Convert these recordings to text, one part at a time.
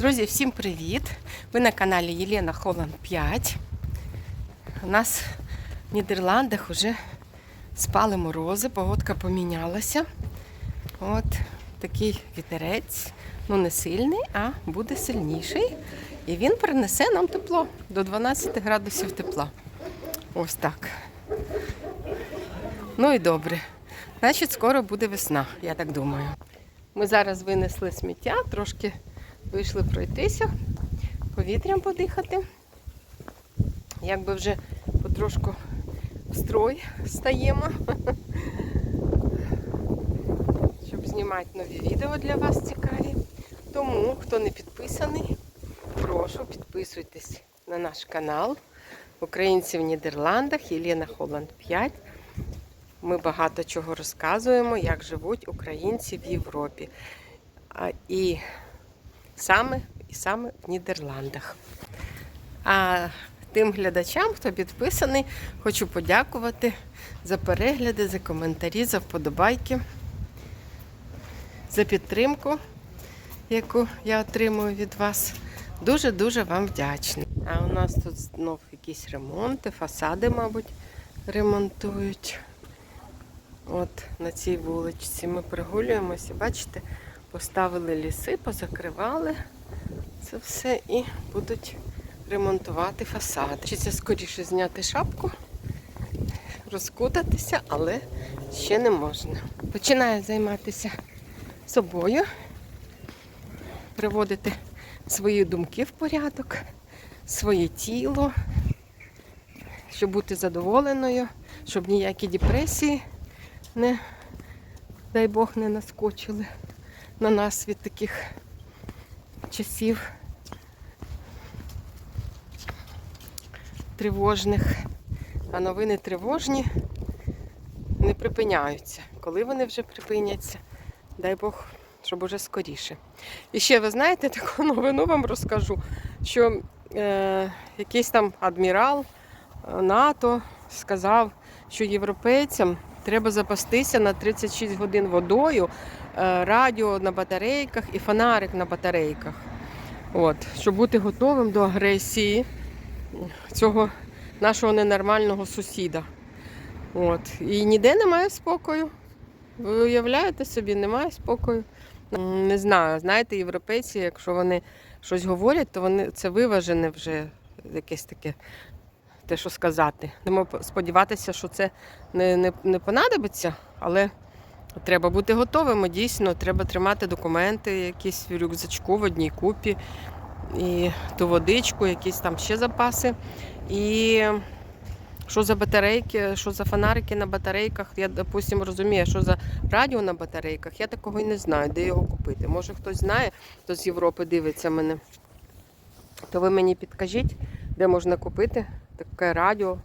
Друзі, всім привіт! Ви на каналі Єлена Холланд 5. У нас в Нідерландах вже спали морози, погодка помінялася. От такий вітерець, ну не сильний, а буде сильніший. І він принесе нам тепло до 12 градусів тепла. Ось так. Ну і добре. Значить, скоро буде весна, я так думаю. Ми зараз винесли сміття, трошки вийшли пройтися, повітрям подихати. Якби вже потрошку в строй стаємо, щоб знімати нові відео для вас цікаві. Тому, хто не підписаний, прошу підписуйтесь на наш канал Українці в Нідерландах Єлена Холланд 5. Ми багато чого розказуємо, як живуть українці в Європі. І саме, і саме в Нідерландах. А тим глядачам, хто підписаний, хочу подякувати за перегляди, за коментарі, за вподобайки, за підтримку, яку я отримую від вас. Дуже-дуже вам вдячна. А у нас тут знов якісь ремонти, фасади, мабуть, ремонтують. От на цій вуличці ми прогулюємося, бачите, поставили ліси, позакривали це все і будуть ремонтувати фасад. Хочеться скоріше зняти шапку, розкутатися, але ще не можна. Починаю займатися собою, приводити свої думки в порядок, своє тіло, щоб бути задоволеною, щоб ніякі депресії не, дай Бог, не наскочили на нас від таких часів тривожних. А новини тривожні не припиняються. Коли вони вже припиняться, дай Бог, щоб уже скоріше. І ще ви знаєте, таку новину вам розкажу, що е, якийсь там адмірал НАТО сказав, що європейцям треба запастися на 36 годин водою, е, радіо на батарейках і фонарик на батарейках. От, щоб бути готовим до агресії цього нашого ненормального сусіда. От. І ніде немає спокою. Ви уявляєте собі, немає спокою. Не знаю, знаєте, європейці, якщо вони щось говорять, то вони це виважене вже якесь таке те, що сказати. Будемо сподіватися, що це не, не, не понадобиться, але треба бути готовими. Дійсно, треба тримати документи, якісь в рюкзачку в одній купі, і ту водичку, якісь там ще запаси. І що за батарейки, що за фонарики на батарейках, я, допустимо, розумію, що за радіо на батарейках, я такого і не знаю, де його купити. Може хтось знає, хто з Європи дивиться мене. То ви мені підкажіть, де можна купити таке радіо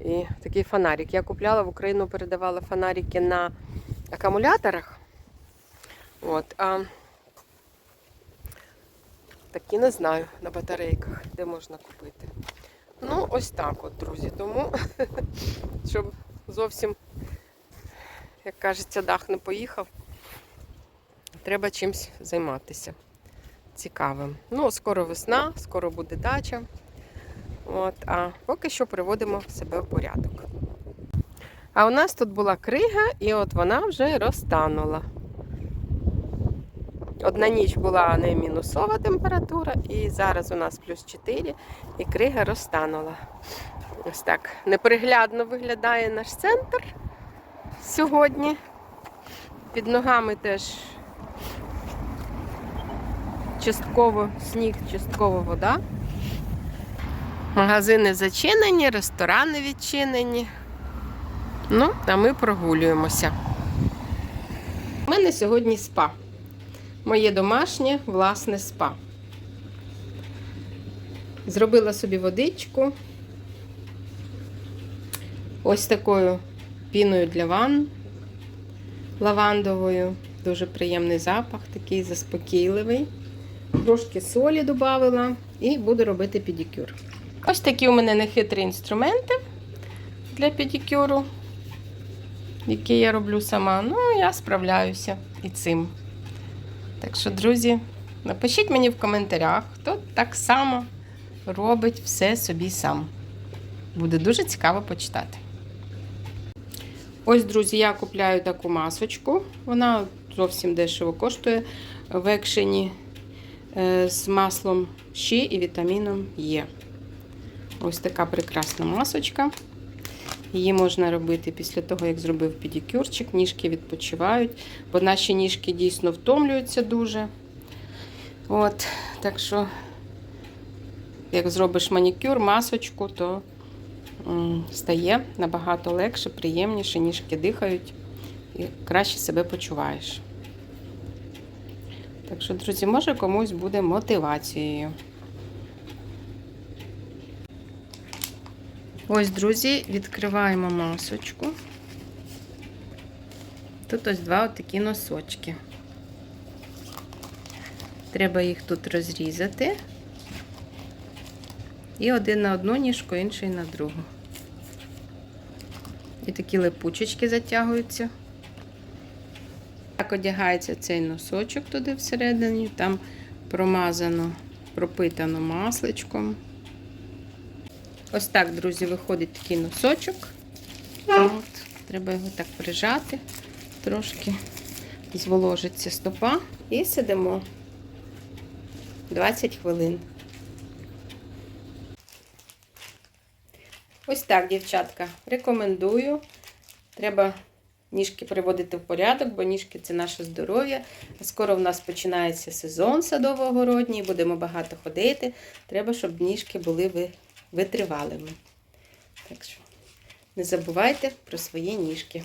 і такий фонарик. Я купляла в Україну, передавала фонарики на акумуляторах. От, а такі не знаю на батарейках, де можна купити. Ну, ось так от, друзі. Тому, щоб зовсім, як кажеться, дах не поїхав, треба чимось займатися цікавим. Ну, скоро весна, скоро буде дача. От, а поки що приводимо себе в порядок. А у нас тут була крига, і от вона вже розтанула. Одна ніч була не мінусова температура, і зараз у нас плюс 4, і крига розтанула. Ось так неприглядно виглядає наш центр сьогодні. Під ногами теж частково сніг, частково вода. Магазини зачинені, ресторани відчинені. Ну, а ми прогулюємося. У мене сьогодні спа. Моє домашнє власне спа. Зробила собі водичку. Ось такою піною для ванн лавандовою. Дуже приємний запах, такий заспокійливий. Трошки солі додала і буду робити педикюр. Ось такі у мене нехитрі інструменти для педикюру, які я роблю сама. Ну, я справляюся і цим. Так що, друзі, Напишіть мені в коментарях, хто так само робить все собі сам. Буде дуже цікаво почитати. Ось, друзі, я купляю таку масочку. Вона зовсім дешево коштує в екшені е, з маслом щі і вітаміном Е. Ось така прекрасна масочка. Її можна робити після того, як зробив педикюрчик. Ніжки відпочивають, бо наші ніжки дійсно втомлюються дуже. От, так що, як зробиш манікюр, масочку, то стає набагато легше, приємніше, ніжки дихають і краще себе почуваєш. Так що, друзі, може комусь буде мотивацією. Ось, друзі, відкриваємо масочку. Тут ось два такі носочки. Треба їх тут розрізати. І один на одну ніжку, інший на другу. І такі липучечки затягуються. Так одягається цей носочок туди всередині, там промазано, пропитано масличком. Ось так, друзі, виходить такий носочок. От, треба його так прижати, трошки зволожиться стопа. І сидимо 20 хвилин. Ось так, дівчатка, рекомендую. Треба ніжки приводити в порядок, бо ніжки це наше здоров'я. Скоро в нас починається сезон садово-огородній, будемо багато ходити. Треба, щоб ніжки були ви- витривалими. Так що не забувайте про свої ніжки.